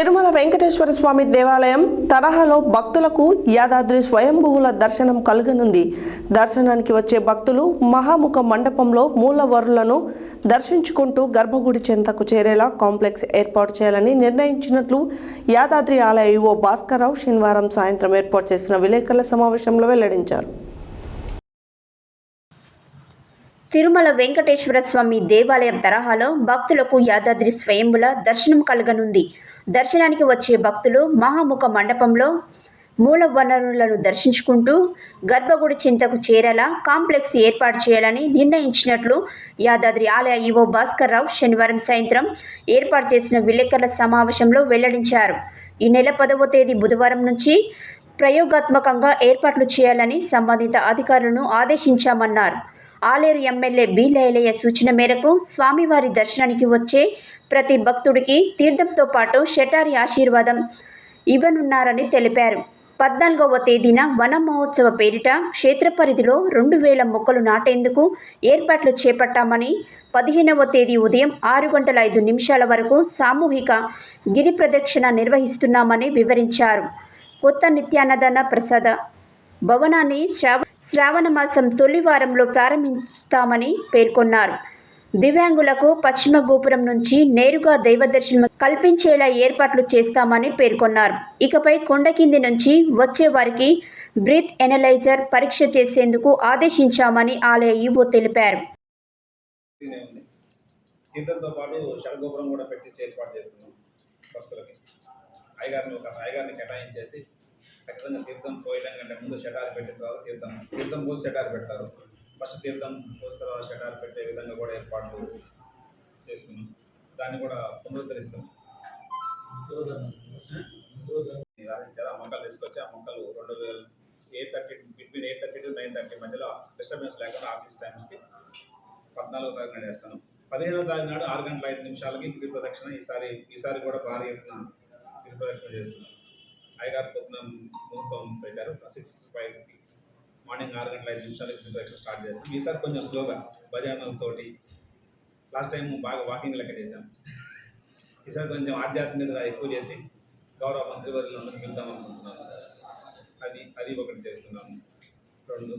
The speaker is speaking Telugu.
తిరుమల వెంకటేశ్వర స్వామి దేవాలయం తరహాలో భక్తులకు యాదాద్రి స్వయంభువుల దర్శనం కలుగనుంది. దర్శనానికి వచ్చే భక్తులు మహాముఖ మండపంలో మూలవరులను దర్శించుకుంటూ గర్భగుడి చెంతకు చేరేలా కాంప్లెక్స్ ఏర్పాటు చేయాలని నిర్ణయించినట్లు యాదాద్రి ఆలయ ఈవో భాస్కర్రావు శనివారం సాయంత్రం ఏర్పాటు చేసిన విలేకరుల సమావేశంలో వెల్లడించారు. తిరుమల వెంకటేశ్వర స్వామి దేవాలయం తరహాలో భక్తులకు యాదాద్రి స్వయంబుల దర్శనం కలగనుంది. దర్శనానికి వచ్చే భక్తులు మహాముఖ మండపంలో మూల వనరులను దర్శించుకుంటూ గర్భగుడి చింతకు చేరేలా కాంప్లెక్స్ ఏర్పాటు చేయాలని నిర్ణయించినట్లు యాదాద్రి ఆలయ ఈవో భాస్కర్ రావు శనివారం సాయంత్రం ఏర్పాటు చేసిన విలేకరుల సమావేశంలో వెల్లడించారు. ఈ నెల పదవ తేదీ బుధవారం నుంచి ప్రయోగాత్మకంగా ఏర్పాట్లు చేయాలని సంబంధిత అధికారులను ఆదేశించామన్నారు. ఆలేరు ఎమ్మెల్యే బి లైలయ్య సూచన మేరకు స్వామివారి దర్శనానికి వచ్చే ప్రతి భక్తుడికి తీర్థంతో పాటు షటారి ఆశీర్వాదం ఇవ్వనున్నారని తెలిపారు. పద్నాలుగవ తేదీన వన మహోత్సవ పేరిట క్షేత్ర పరిధిలో రెండు వేల మొక్కలు నాటేందుకు ఏర్పాట్లు చేపట్టామని పదిహేనవ తేదీ ఉదయం ఆరు గంటల ఐదు నిమిషాల వరకు సామూహిక గిరి ప్రదక్షిణ నిర్వహిస్తున్నామని వివరించారు. కొత్త నిత్యాన్నదాన ప్రసాద భవనాన్ని శ్రావ శ్రావణ మాసం తొలి వారంలో ప్రారంభిస్తామని పేర్కొన్నారు. దివ్యాంగులకు పశ్చిమ గోపురం నుంచి నేరుగా దైవ దర్శనం కల్పించేలా ఏర్పాట్లు చేస్తామని పేర్కొన్నారు. ఇకపై కొండ కింది నుంచి వచ్చే వారికి బ్రీత్ ఎనలైజర్ పరీక్ష చేసేందుకు ఆదేశించామని ఆలయ ఈవో తెలిపారు. తీర్థంతో పాటు షడగోపురం కూడా పెట్టి ఏర్పాటు చేస్తున్నాం భక్తులకి. అయ్యగారిని ఒక అయ్యగారిని కేటాయించేసి ఖచ్చితంగా తీర్థం పోయడం కంటే ముందు షటార్ పెట్టిన తర్వాత తీర్థం. తీర్థం పోసి షటార్ పెడతారు. ఫస్ట్ తీర్థం పోసిన తర్వాత షటార్ పెట్టే విధంగా కూడా ఏర్పాట్లు చేస్తున్నాం. దాన్ని కూడా పునరుద్ధరిస్తాం చాలా మొక్కలు తీసుకొచ్చి ఆ మొక్కలు రెండు వేల eight thirty between eight thirty to nine thirty మధ్యలో డిస్టర్బెన్స్ లేకుండా ఆఫీస్ టైమ్స్కి పద్నాలుగో తారీఖు చేస్తాను. పదిహేనో తారీఖు నాడు ఆరు గంటల ఐదు నిమిషాలకి గిరి ప్రదక్షిణ ఈసారి ఈసారి కూడా భారీ ఎత్తున గిరి ప్రదక్షిణ చేస్తున్నాం. అయ్యగారు పొద్దున ముహూర్తం పెట్టారు. సిక్స్ ఫైవ్కి మార్నింగ్ ఆరు గంటల ఐదు నిమిషాలకి గిరి స్టార్ట్ చేస్తాం. ఈసారి కొంచెం స్లోగా భజనలతోటి లాస్ట్ టైం బాగా వాకింగ్ లెక్క చేశాం. ఈసారి కొంచెం ఆధ్యాత్మికత ఎక్కువ చేసి గౌరవ మంత్రివర్యులందరికీ వెళ్దాం అనుకుంటున్నాను అది అది ఒకటి చేస్తున్నాము రెండు.